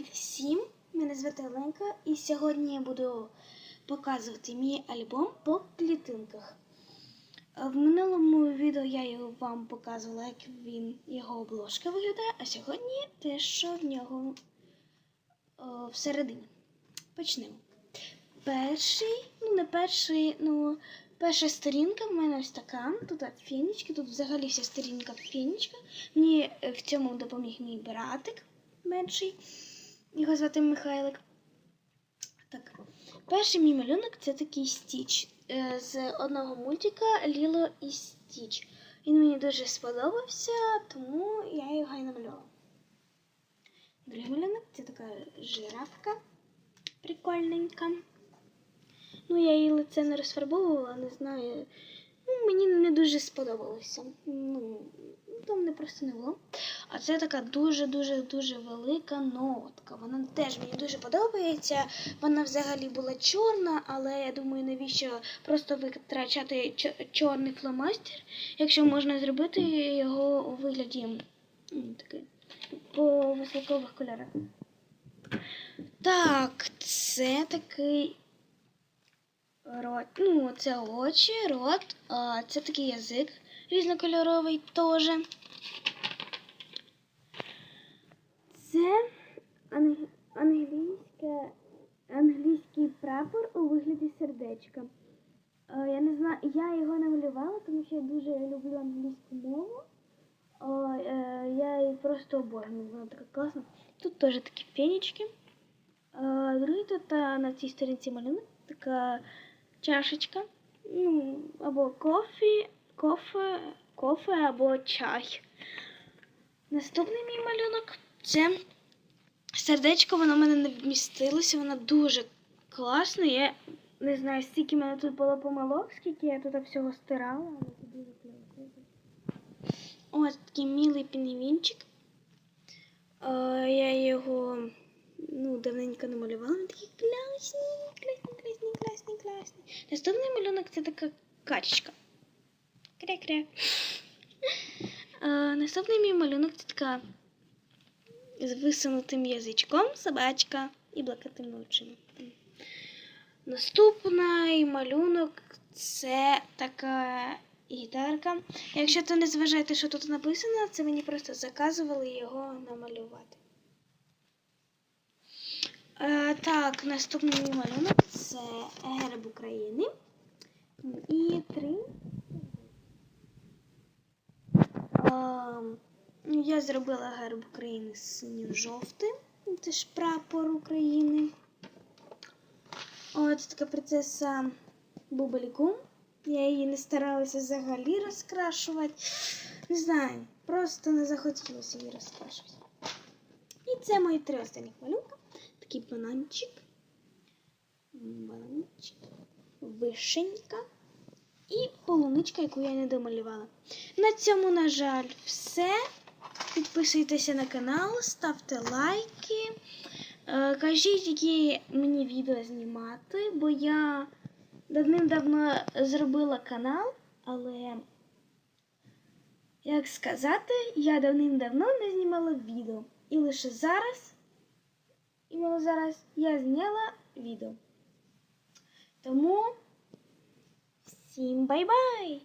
Привіт всім! Мене звати Оленка, і сьогодні я буду показувати мій альбом по клітинках. Е, В минулому відео я його вам показувала, як він його обложка виглядає, а сьогодні те, що в нього е, всередині. Почнемо. Перший, ну не перший, ну перша сторінка в мене ось така. Тут фінічки, тут взагалі вся сторінка фінічка. Мені е, в цьому допоміг мій братик менший. Його звати Михайлик. Так. Перший мій малюнок це такий стіч е, з одного мультика Ліло і Стіч. Він мені дуже сподобався, тому я його і намалювала. Другий малюнок це така жирафка прикольненька. Ну, я її лице не розфарбовувала, не знаю. Ну, мені не дуже сподобалося. Ну, там мене просто не було. А це така дуже-дуже дуже велика нотка. Вона теж мені дуже подобається. Вона взагалі була чорна, але я думаю, навіщо просто витрачати чорний фломастер, якщо можна зробити його у вигляді по веселкових кольорах. Так, це такий рот. Ну, це очі, рот, а це такий язик різнокольоровий теж. Це анг- англійське, англійський прапор у вигляді сердечка. Е, Я не знаю, я його намалювала, тому що я дуже люблю англійську мову. Е, я її просто обожнюю, вона така класна. Тут теж такі фенічки. Е, Другий тут на цій сторінці малюнок така чашечка. Ну, або кофі, кофе, кофе або чай. Наступний мій малюнок це сердечко, воно в мене не вмістилося, воно дуже класно. Я не знаю, скільки в мене тут було помилок, скільки я тут всього стирала, але це дуже класно. Ось такий милий пінгвінчик. Е, Я його ну, давненько не малювала. Він такий класний, класний, класний. Наступний малюнок це така качечка. Кря-кря. Е, Наступний мій малюнок це така з висунутим язичком собачка і блакитними очима. Наступний малюнок це така гітарка. Якщо ти не зважаєте, що тут написано, це мені просто заказували його намалювати. Е, так, наступний малюнок це герб України. І три. Ем, Я зробила герб України синьо-жовтим. Це ж прапор України. От така принцеса Бубалікум. Я її не старалася взагалі розкрашувати. Не знаю, просто не захотілося її розкрашувати. І це мої три останні малюнка. Такий бананчик. Вишенька і полуничка, яку я не домалювала. На цьому, на жаль, все. Підписуйтеся на канал, ставте лайки. Е, Кажіть, які мені відео знімати, бо я давним-давно зробила канал, але, як сказати, я давним-давно не знімала відео. І лише зараз, іменно зараз, я зняла відео. Тому всім бай-бай!